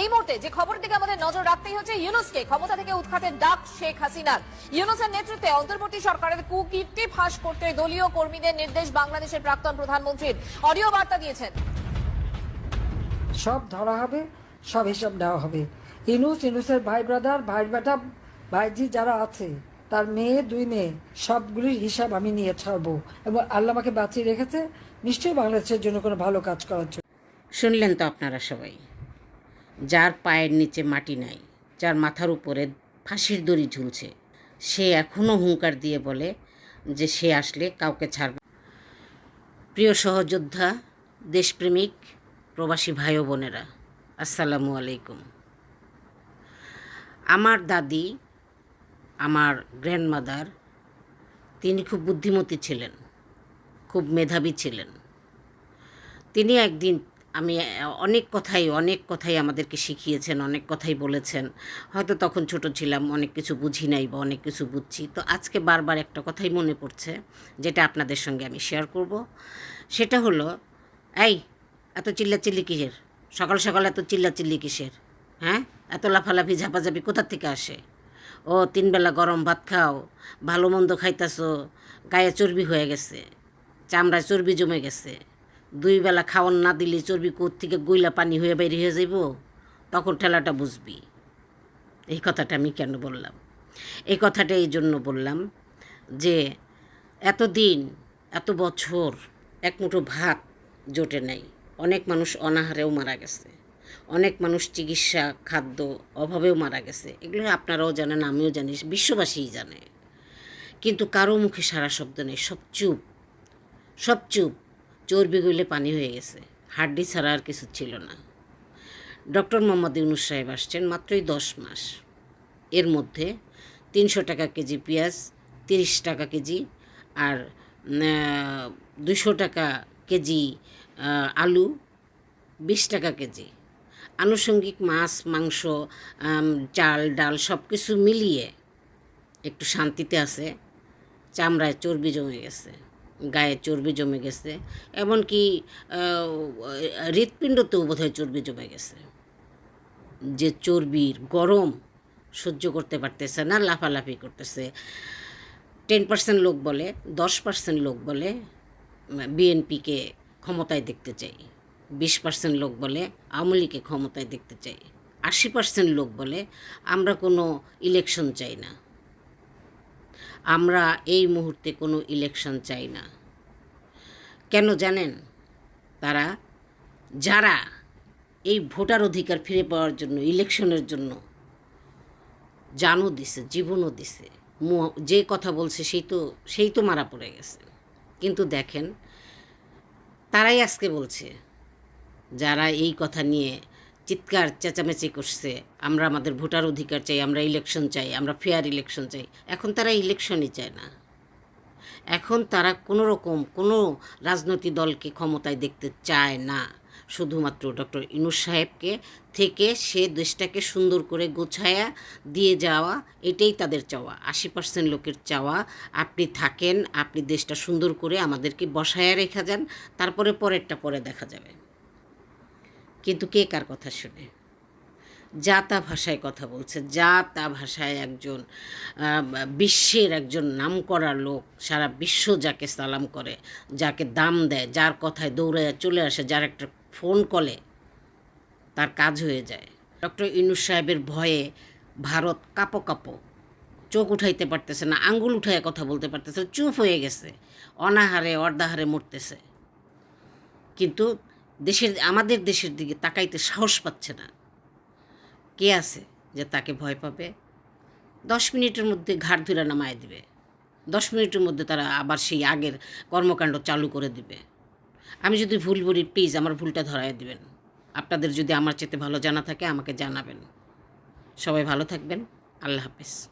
এই মুহূর্তে যে খবরের দিকে আমাদের নজর রাখতেই হচ্ছে ইউনুসকে। ক্ষমতা থেকে উৎখাতের ডাক শেখ হাসিনার। ইউনুসের নেতৃত্বে অন্তর্বর্তী সরকারের কুকীর্তি ফাঁস করতে দলীয় কর্মীদের নির্দেশ বাংলাদেশের প্রাক্তন প্রধানমন্ত্রীর। অডিও বার্তা দিয়েছেন। সব ধরা হবে সব হিসাব নেওয়া হবে। ইনুস ইনুসের ভাই ব্রাদার ভাই বেটা ভাইজি যারা আছে তার মেয়ে দুই মেয়ে সবগুলির হিসাব আমি নিয়ে ছাড়বো এবং আল্লাহ আমাকে বাঁচিয়ে রেখেছে। নিশ্চয়ই বাংলাদেশের জন্য কোনো ভালো কাজ করার জন্য। শুনলেন তো আপনারা সবাই। যার পায়ের নিচে মাটি নাই, যার মাথার উপরে ফাঁসির দড়ি ঝুলছে। সে এখনও হুঙ্কার দিয়ে বলে যে সে আসলে কাউকে ছাড়বে প্রিয় সহযোদ্ধা, দেশপ্রেমিক, প্রবাসী ভাই বোনেরা, আসসালামু আলাইকুম। আমার দাদি, আমার গ্র্যান্ডমাদার তিনি খুব বুদ্ধিমতী ছিলেন, খুব মেধাবী ছিলেন। তিনি একদিন আমি অনেক কথাই অনেক কথাই আমাদেরকে শিখিয়েছেন, অনেক কথাই বলেছেন। হয়তো তখন ছোট ছিলাম, অনেক কিছু বুঝি নাই বা অনেক কিছু বুঝছি। তো আজকে বারবার একটা কথাই মনে পড়ছে, যেটা আপনাদের সঙ্গে আমি শেয়ার করব। সেটা হলো, এই, এত চিল্লাচিল্লি কিসের? সকাল সকাল এত চিল্লাচিল্লি কিসের? হ্যাঁ? এত লাফালাফি, ঝাপাঝাপি কোথার থেকে আসে? ও তিনবেলা গরম ভাত খাও, ভালো মন্দ খাইতাছো, গায়ে চর্বি হয়ে গেছে, চামড়ায় চর্বি জমে গেছে। দুই বেলা খাওয়ান না দিলে চর্বি কোথ থেকে গইলা পানি হয়ে বাইরে হয়ে যাইব? তখন ঠেলাটা বুঝবি। এই কথাটা আমি কেন বললাম? এই কথাটা এই জন্য বললাম যে এতদিন, এত বছর এক মুঠো ভাত জোটে নাই। অনেক মানুষ অনাহারেও মারা গেছে। অনেক মানুষ চিকিৎসা, খাদ্য অভাবেও মারা গেছে। এগুলো আপনারাও জানেন, আমিও জানি, বিশ্ববাসীই জানে। কিন্তু কারও মুখে সারা শব্দ নেই। সব চুপ। সব চুপ। চর্বি গইলে পানি হয়ে গেছে। হাড্ডি ছাড়া আর কিছু ছিল না। ডক্টর মোহাম্মদ ইউনুস সাহেব আসছেন মাত্রই দশ মাস। এর মধ্যে তিনশো টাকা কেজি পেঁয়াজ, তিরিশ টাকা কেজি আর দুশো টাকা কেজি আলু, বিশ টাকা কেজি। আনুষঙ্গিক মাছ, মাংস চাল, ডাল সব কিছু মিলিয়ে একটু শান্তিতে আছে। চামড়ায় চর্বি জমে গেছে। গায়ে চর্বি জমে গেছে, এমনকি হৃৎপিণ্ডতেও বোধহয় চর্বি জমে গেছে। যে চর্বির গরম সহ্য করতে পারতেছে না, লাফালাফি করতেছে। টেন পার্সেন্ট লোক বলে, দশ পার্সেন্ট লোক বলে, বিএনপিকে ক্ষমতায় দেখতে চাই। বিশ পার্সেন্ট লোক বলে, আওয়ামী লীগকে ক্ষমতায় দেখতে চাই। আশি পার্সেন্ট লোক বলে, আমরা কোনো ইলেকশন চাই না। আমরা এই মুহূর্তে কোনো ইলেকশন চাই না। কেন জানেন? তারা, যারা এই ভোটার অধিকার ফিরে পাওয়ার জন্য ইলেকশনের জন্য জানও দিছে, জীবনও দিছে যে কথা বলছে সেই তো সেই তো মারা পড়ে গেছে। কিন্তু দেখেন, তারাই আজকে বলছে, যারা এই কথা নিয়ে চিৎকার, চেঁচামেচি করছে। আমরা আমাদের ভোটার অধিকার চাই, আমরা ইলেকশন চাই, আমরা ফেয়ার ইলেকশন চাই। এখন তারা ইলেকশনই চায় না। এখন তারা কোনো রকম কোনো রাজনৈতিক দলকে ক্ষমতায় দেখতে চায় না। শুধুমাত্র ডক্টর ইনুস সাহেবকে থেকে সে দেশটাকে সুন্দর করে গোছায়া দিয়ে যাওয়া, এটাই তাদের চাওয়া। আশি পার্সেন্ট লোকের চাওয়া, আপনি থাকেন, আপনি দেশটা সুন্দর করে আমাদেরকে বসায়া রেখা যান, তারপরে পরেরটা পরে দেখা যাবে। কিন্তু কে কার কথা শুনে? যা তা ভাষায় কথা বলছে। যা তা ভাষায় একজন বিশ্বের একজন নাম নামকরা লোক সারা বিশ্ব যাকে সালাম করে, যাকে দাম দেয়, যার কথায় দৌড়ায়, চলে আসে, যার একটা ফোন কলে, তার কাজ হয়ে যায়। ডক্টর ইনুস সাহেবের ভয়ে ভারত কাপো কাপো, চোখ উঠাইতে পারতেছে না, আঙ্গুল উঠায় কথা বলতে পারতেছে চুপ হয়ে গেছে, অনাহারে, অর্ধাহারে মরতেছে। কিন্তু দেশের, আমাদের দেশের দিকে তাকাইতে সাহস পাচ্ছে না। কে আছে যে তাকে ভয় পাবে? দশ মিনিটের মধ্যে ঘাট ধরে নামায় দিবে। দশ মিনিটের মধ্যে তারা আবার সেই আগের কর্মকাণ্ড চালু করে দিবে। আমি যদি ভুল বলি প্লিজ আমার ভুলটা ধরায় দিবেন। আপনাদের যদি আমার চেতে ভালো জানা থাকে, আমাকে জানাবেন। সবাই ভালো থাকবেন। আল্লাহ হাফেজ।